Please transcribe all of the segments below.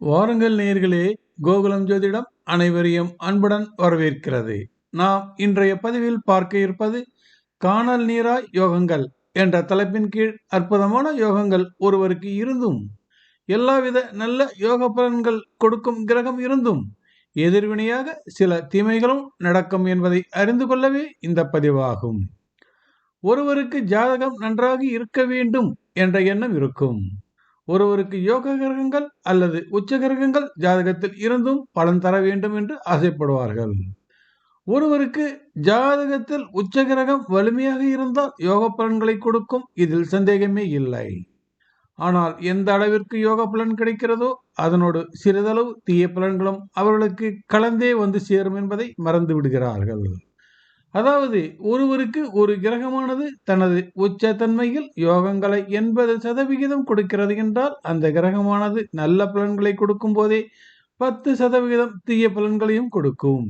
வாருங்கள் நேர்களே கோகுலம் ஜோதிடம் அனைவரையும் அன்புடன் வரவேற்கிறது. நாம் இன்றைய பதிவில் பார்க்க இருப்பது காணல் நீராய் யோகங்கள் என்ற தலைப்பின் கீழ் அற்புதமான யோகங்கள் ஒருவருக்கு இருந்தும் எல்லாவித நல்ல யோக பலன்கள் கொடுக்கும் கிரகம் இருந்தும் எதிர்வினையாக சில தீமைகளும் நடக்கும் என்பதை அறிந்து கொள்ளவே இந்த பதிவாகும். ஒருவருக்கு ஜாதகம் நன்றாக இருக்க வேண்டும் என்ற எண்ணம் இருக்கும். ஒருவருக்கு யோக கிரகங்கள் அல்லது உச்ச கிரகங்கள் ஜாதகத்தில் இருந்தும் பலன் தர வேண்டும் என்று ஆசைப்படுவார்கள். ஒருவருக்கு ஜாதகத்தில் உச்ச கிரகம் வலிமையாக இருந்தால் யோக பலன்களை கொடுக்கும் இதில் சந்தேகமே இல்லை. ஆனால் எந்த அளவிற்கு யோக பலன் கிடைக்கிறதோ அதனோடு சிறிதளவு தீய பலன்களும் அவர்களுக்கு கலந்தே வந்து சேரும் என்பதை மறந்து விடுகிறார்கள் அதாவது ஒருவருக்கு ஒரு கிரகமானது தனது உச்ச தன்மையில் யோகங்களை எண்பது சதவிகிதம் கொடுக்கிறது என்றால் அந்த கிரகமானது நல்ல பலன்களை கொடுக்கும் போதே பத்து சதவிகிதம் தீய பலன்களையும் கொடுக்கும்.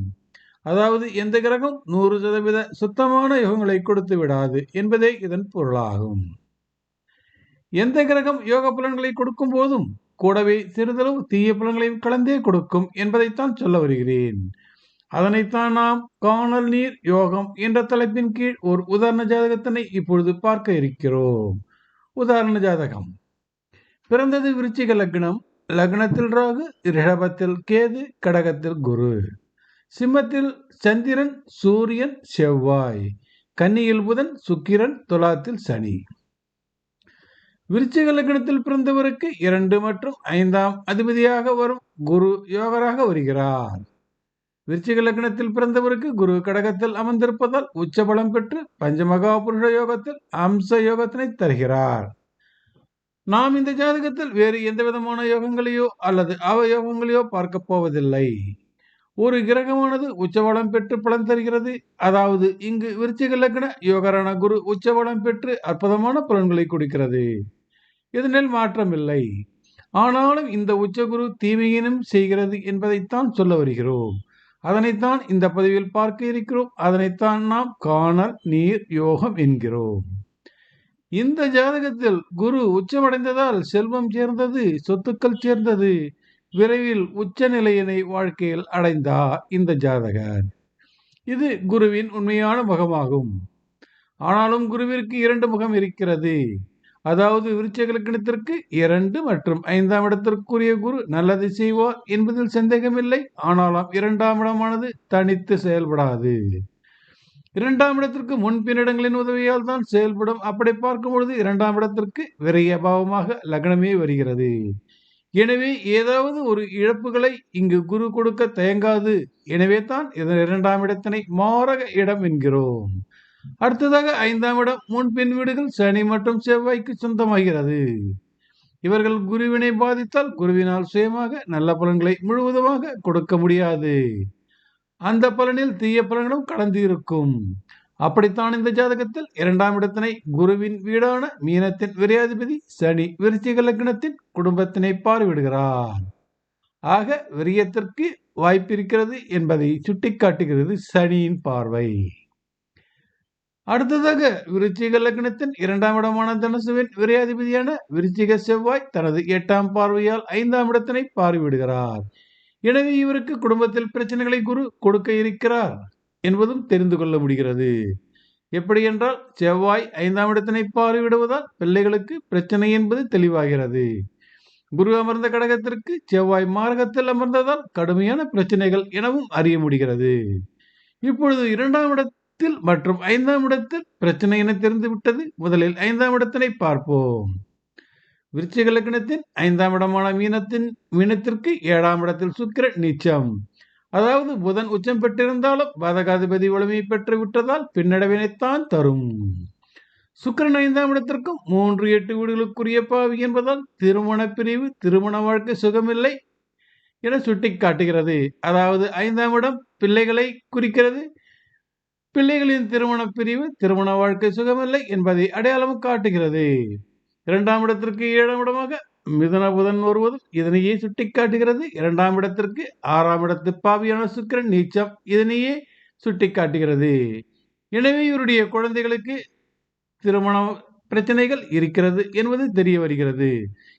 அதாவது எந்த கிரகம் நூறு சதவீத சுத்தமான யோகங்களை கொடுத்து விடாது என்பதே இதன் பொருளாகும். எந்த கிரகம் யோக பலன்களை கொடுக்கும் போதும் கூடவே சிறிதளவு தீய பலன்களையும் கலந்தே கொடுக்கும் என்பதைத்தான் சொல்ல வருகிறேன். அதனைத்தான் நாம் காணல் நீர் யோகம் என்ற தலைப்பின் கீழ் ஒரு உதாரண ஜாதகத்தினை இப்பொழுது பார்க்க இருக்கிறோம். உதாரண ஜாதகம். பிறந்தது விருச்சிக லக்னம். லக்னத்தில் ராகு ரிஷபத்தில் கேது கடகத்தில் குரு. சிம்மத்தில் சந்திரன் சூரியன் செவ்வாய். கன்னியில் புதன் சுக்கிரன் துலாத்தில் சனி. விருச்சிக லக்னத்தில் பிறந்தவருக்கு இரண்டு மற்றும் ஐந்தாம் அதிபதியாக வரும் குரு யோகராக வருகிறார். விருச்சிக லக்னத்தில் பிறந்தவருக்கு குரு கடகத்தில் அமர்ந்திருப்பதால் உச்ச பலம் பெற்று பஞ்சமகா புருஷ யோகத்தில் அம்ச யோகத்தினை தருகிறார். நாம் இந்த ஜாதகத்தில் வேறு எந்த விதமான யோகங்களையோ அல்லது அவ யோகங்களையோ போவதில்லை. ஒரு கிரகமானது உச்சவளம் பெற்று பலன் தருகிறது. அதாவது இங்கு விருச்சிக லக்ன யோகரான குரு உச்சவளம் பெற்று அற்புதமான பலன்களை கொடுக்கிறது. இதனில் மாற்றமில்லை ஆனாலும் இந்த உச்சகுரு தீமையினும் செய்கிறது என்பதைத்தான் சொல்ல வருகிறோம். அதனைத்தான் இந்த பதிவில் பார்க்க இருக்கிறோம். அதனைத்தான் நாம் காணல் நீர் யோகம் என்கிறோம். இந்த ஜாதகத்தில் குரு உச்சமடைந்ததால் செல்வம் சேர்ந்தது சொத்துக்கள் சேர்ந்தது விரைவில் உச்ச நிலையினை வாழ்க்கையில் அடைந்தார் இந்த ஜாதகர். இது குருவின் உண்மையான முகமாகும். ஆனாலும் குருவிற்கு இரண்டு முகம் இருக்கிறது. அதாவது விருச்சக லக்னத்திற்கு இரண்டு மற்றும் ஐந்தாம் இடத்திற்குரிய குரு நல்லதை செய்வார் என்பதில் சந்தேகமில்லை. ஆனாலும் இரண்டாம் இடமானது தனித்து செயல்படாது. இரண்டாம் இடத்திற்கு முன்பின்னிடங்களின் உதவியால் தான் செயல்படும். அப்படி பார்க்கும் பொழுது இரண்டாம் இடத்திற்கு விரைய பாவமாக லக்னமே வருகிறது. எனவே ஏதாவது ஒரு இழப்புகளை இங்கு குரு கொடுக்க தயங்காது. எனவே தான் இதன் இரண்டாம் இடத்தினை மாரக இடம் என்கிறோம். அடுத்ததாக ஐந்தாம் இடம் முன்பின் வீடுகள் சனி மற்றும் செவ்வாய்க்கு சொந்தமாகிறது. இவர்கள் குருவினை பாதித்தால் குருவினால் சுயமாக நல்ல பலன்களை முழுவதுமாக கொடுக்க முடியாது. அந்த பலனில் தீய பலன்களும் கடந்து இருக்கும். அப்படித்தான் இந்த ஜாதகத்தில் இரண்டாம் இடத்தினை குருவின் வீடான மீனத்தின் விரையாதிபதி சனி விருச்சிக லக்னத்தின் குடும்பத்தினை பார்வையிடுகிறார். ஆக விரியத்திற்கு வாய்ப்பிருக்கிறது என்பதை சுட்டிக்காட்டுகிறது சனியின் பார்வை. அடுத்ததாக விருச்சிக லக்னத்தின் இரண்டாம் இடமான தனுசுவின் விரையாதிபதியான விருச்சிக செவ்வாய் தனது எட்டாம் பார்வையால் ஐந்தாம் இடத்தினை பார்வையிடுகிறார். எனவே இவருக்கு குடும்பத்தில் பிரச்சனைகளை குரு கொடுக்க இருக்கிறார் என்பதும் தெரிந்து கொள்ள முடிகிறது. எப்படி என்றால் செவ்வாய் ஐந்தாம் இடத்தினை பார்வையிடுவதால் பிள்ளைகளுக்கு பிரச்சனை என்பது தெளிவாகிறது. குரு அமர்ந்த கடகத்திற்கு செவ்வாய் மார்க்கத்தில் அமர்ந்ததால் கடுமையான பிரச்சனைகள் எனவும் அறிய முடிகிறது. இப்பொழுது இரண்டாம் இடத்தில் மற்றும் ஐந்தாம் இடத்தில் பிரச்சனை என தெரிந்து விட்டது. முதலில் ஐந்தாம் இடத்தினை பார்ப்போம். விருச்சிக லக்னத்தின் ஐந்தாம் இடமான மீனத்தின் மீனத்திற்கு ஏழாம் இடத்தில் சுக்கிர நீச்சம். அதாவது புதன் உச்சம் பெற்றிருந்தாலும் பாதகாதிபதி வலிமை பெற்று விட்டதால் பின்னடைவினைத்தான் தரும். சுக்கிரன் ஐந்தாம் இடத்திற்கும் மூன்று எட்டு வீடுகளுக்குரிய பாவி என்பதால் திருமண பிரிவு திருமண வாழ்க்கை சுகமில்லை என சுட்டி காட்டுகிறது அதாவது ஐந்தாம் இடம் பிள்ளைகளை குறிக்கிறது. பிள்ளைகளின் திருமண பிரிவு திருமண வாழ்க்கை சுகமில்லை என்பதை அடையாளம் காட்டுகிறது. இரண்டாம் இடத்திற்கு ஏழாம் இடமாக மிதன புதன் வருவதும் இதனையே சுட்டிக்காட்டுகிறது. இரண்டாம் இடத்திற்கு ஆறாம் இடத்து பாவியான சுக்கிரன் நீச்சம் இதனையே சுட்டிக்காட்டுகிறது. எனவே இவருடைய குழந்தைகளுக்கு திருமணம் பிரச்சனைகள் இருக்கிறது என்பது தெரிய வருகிறது.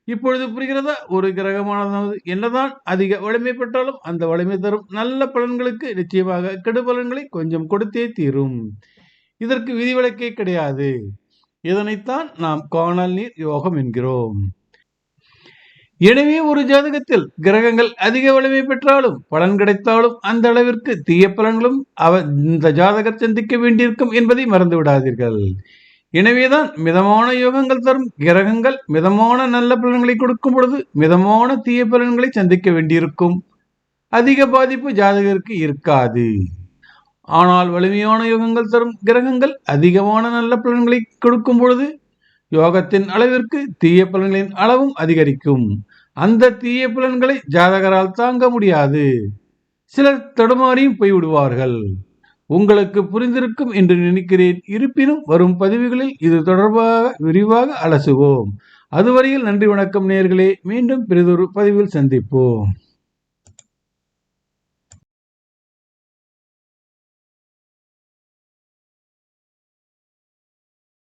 இப்பொழுது புரிகிறதா? ஒரு கிரகமானது என்னதான் அதிக வலிமை பெற்றாலும் அந்த வலிமை தரும் நல்ல பலன்களுக்கு நிச்சயமாக கெடு பலன்களை கொஞ்சம் கொடுத்தே தீரும். இதற்கு விதிவிலக்கே கிடையாது. இதனைத்தான் நாம் காணல் நீர் யோகம் என்கிறோம். எனவே ஒரு ஜாதகத்தில் கிரகங்கள் அதிக வலிமை பெற்றாலும் பலன் கிடைத்தாலும் அந்த அளவிற்கு தீய பலன்களும் அவ இந்த ஜாதகர் சந்திக்க வேண்டியிருக்கும் என்பதை மறந்து விடாதீர்கள் எனவேதான் மிதமான யோகங்கள் தரும் கிரகங்கள் மிதமான நல்ல பலன்களை கொடுக்கும் பொழுது மிதமான தீய பலன்களை சந்திக்க வேண்டியிருக்கும். அதிக பாதிப்பு ஜாதகருக்கு இருக்காது. ஆனால் வலிமையான யோகங்கள் தரும் கிரகங்கள் அதிகமான நல்ல பலன்களை கொடுக்கும் பொழுது யோகத்தின் அளவிற்கு தீய பலன்களின் அளவும் அதிகரிக்கும். அந்த தீய பலன்களை ஜாதகரால் தாங்க முடியாது. சிலர் தடுமாறியும் போய்விடுவார்கள். உங்களுக்கு புரிந்திருக்கும் என்று நினைக்கிறேன். இருப்பினும் வரும் பதிவுகளில் இது தொடர்பாக விரிவாக அலசுவோம். அதுவரையில் நன்றி வணக்கம் நேர்களே மீண்டும் பிறிதொரு பதிவில் சந்திப்போம்.